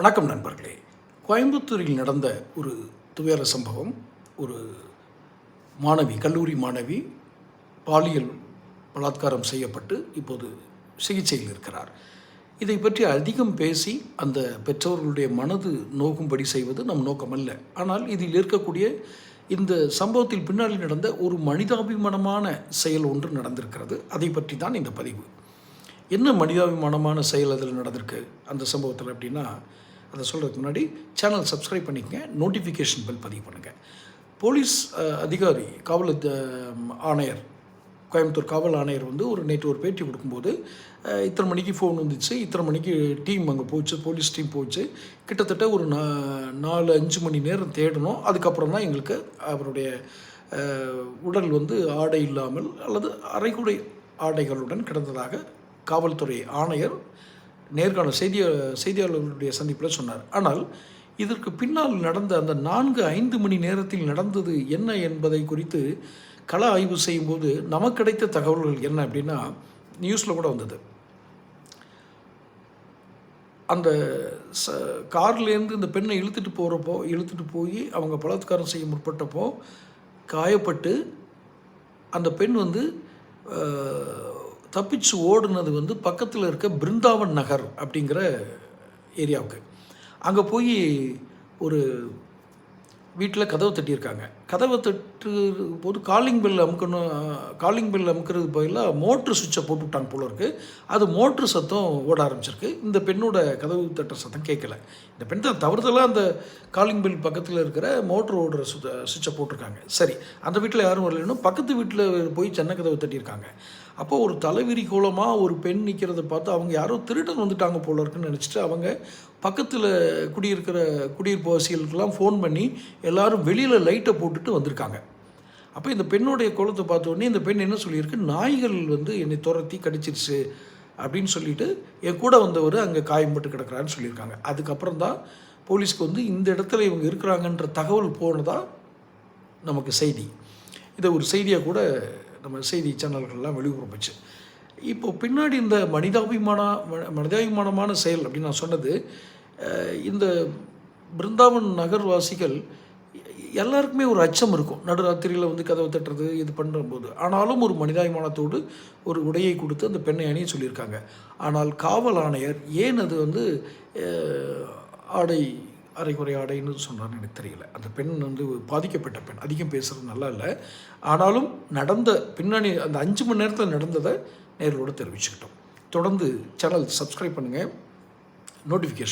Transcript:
வணக்கம் நண்பர்களே. கோயம்புத்தூரில் நடந்த ஒரு துயர சம்பவம் ஒரு மாணவி கல்லூரி மாணவி பாலியல் பலாத்காரம் செய்யப்பட்டு இப்போது சிகிச்சையில் இருக்கிறார். இதை பற்றி அதிகம் பேசி அந்த பெற்றோர்களுடைய மனது நோகும்படி செய்வது நம் நோக்கமல்ல. ஆனால் இதில் இருக்கக்கூடிய இந்த சம்பவத்தில் பின்னாடி நடந்த ஒரு மனிதாபிமானமான செயல் ஒன்று நடந்திருக்கிறது. அதை பற்றி தான் இந்த பதிவு. என்ன மனிதாபிமானமான செயல் அதில் நடந்திருக்கு? அந்த சம்பவத்தில் அப்படின்னா அதை சொல்கிறதுக்கு முன்னாடி சேனல் சப்ஸ்கிரைப் பண்ணிக்கங்க நோட்டிஃபிகேஷன் பெல் பதிவு பண்ணுங்கள் போலீஸ் அதிகாரி காவல் ஆணையர் கோயம்புத்தூர் காவல் ஆணையர் வந்து ஒரு நேற்று ஒரு பேட்டி கொடுக்கும்போது இத்தனை மணிக்கு ஃபோன் வந்துச்சு இத்தனை மணிக்கு டீம் அங்கே போச்சு போலீஸ் டீம் போச்சு. கிட்டத்தட்ட ஒரு நா நாலு அஞ்சு மணி நேரம் தேடணும். அதுக்கப்புறம் தான் எங்களுக்கு அவருடைய உடல் வந்து ஆடை இல்லாமல் அல்லது அரைகுடை ஆடைகளுடன் கிடந்ததாக காவல்துறை ஆணையர் நேர்காணல் செய்திய செய்தியாளர்களுடைய சந்திப்பில் சொன்னார். ஆனால் இதற்கு பின்னால் நடந்த அந்த நான்கு ஐந்து மணி நேரத்தில் நடந்தது என்ன என்பதை குறித்து கள ஆய்வு செய்யும்போது நமக்கு கிடைத்த தகவல்கள் என்ன? அப்படின்னா நியூஸில் கூட வந்தது. அந்த ச கார்லேருந்து இந்த பெண்ணை இழுத்துட்டு போகிறப்போ இழுத்துட்டு போய் அவங்க பலாத்காரம் செய்ய முற்பட்டப்போ காயப்பட்டு அந்த பெண் வந்து தப்பிச்சு ஓடுனது வந்து பக்கத்தில் இருக்க பிருந்தாவன் நகர் அப்படிங்கிற ஏரியாவுக்கு. அங்கே போய் ஒரு வீட்டில் கதவை தட்டியிருக்காங்க. கதவை தட்டு போது காலிங் பெல் அமுக்கணும் காலிங் பெல் அமுக்கிறது பதிலாக மோட்ரு சுவிட்சை போட்டு விட்டாங்க போல இருக்கு. அது மோட்ரு சத்தம் ஓட ஆரம்பிச்சிருக்கு. இந்த பெண்ணோட கதவு தட்டுற சத்தம் கேட்கல. இந்த பெண் தான் தவறுதலாக அந்த காலிங் பெல் பக்கத்தில் இருக்கிற மோட்ரு ஓடுற சுத்த சுவிட்சை போட்டிருக்காங்க. சரி அந்த வீட்டில் யாரும் வரலன்னு பக்கத்து வீட்டில் போய் சென்னை கதவை தட்டியிருக்காங்க. அப்போ ஒரு தலைவிரி கோலமாக ஒரு பெண் நிற்கிறத பார்த்து அவங்க யாரோ திருடன் வந்துட்டாங்க போல இருக்குன்னு நினச்சிட்டு அவங்க பக்கத்தில் குடியிருக்கிற குடியிருப்பவாசிகளுக்கெல்லாம் ஃபோன் பண்ணி எல்லாரும் வெளியில் லைட்டை போட்டுட்டு வந்திருக்காங்க. அப்போ இந்த பெண்ணுடைய கோலத்தை பார்த்தோடனே இந்த பெண் என்ன சொல்லியிருக்கு? நாய்கள் வந்து என்னை துரத்தி கடிச்சிருச்சு அப்படின்னு சொல்லிட்டு என் கூட வந்தவர் அங்கே காயம்பட்டு கிடக்குறான்னு சொல்லியிருக்காங்க. அதுக்கப்புறம் தான் போலீஸ்க்கு வந்து இந்த இடத்துல இவங்க இருக்கிறாங்கன்ற தகவல் போனதா நமக்கு செய்தி. இதை ஒரு செய்தியாக கூட நம்ம செய்தி சேனல்கள்லாம் வெளியுறப்புச்சு இப்போ பின்னாடி இந்த மனிதாபிமான மனிதாபிமானமான செயல் அப்படின்னு நான் சொன்னது இந்த பிருந்தாவன் நகர்வாசிகள் எல்லாருக்குமே ஒரு அச்சம் இருக்கும். நடுராத்திரியில் வந்து கதவை தட்டுறது இது பண்ணும்போது ஆனாலும் ஒரு மனிதாபிமானத்தோடு ஒரு உடையை கொடுத்து அந்த பெண்ணை அணிய சொல்லியிருக்காங்க. ஆனால் காவல் ஆணையர் ஏன் அது வந்து ஆடை அரைகுறையாடைன்னு ஆடைன்னு சொன்னான்னு எனக்கு தெரியல. அந்த பெண் வந்து பாதிக்கப்பட்ட பெண். அதிகம் பேசுகிறது நல்லா இல்லை. ஆனாலும் நடந்த பின்னணி அந்த அஞ்சு மணி நேரத்தில் நடந்ததை நேர்களோடு தெரிவிச்சுக்கிட்டோம். தொடர்ந்து சேனல் சப்ஸ்கிரைப் பண்ணுங்கள் நோட்டிஃபிகேஷன்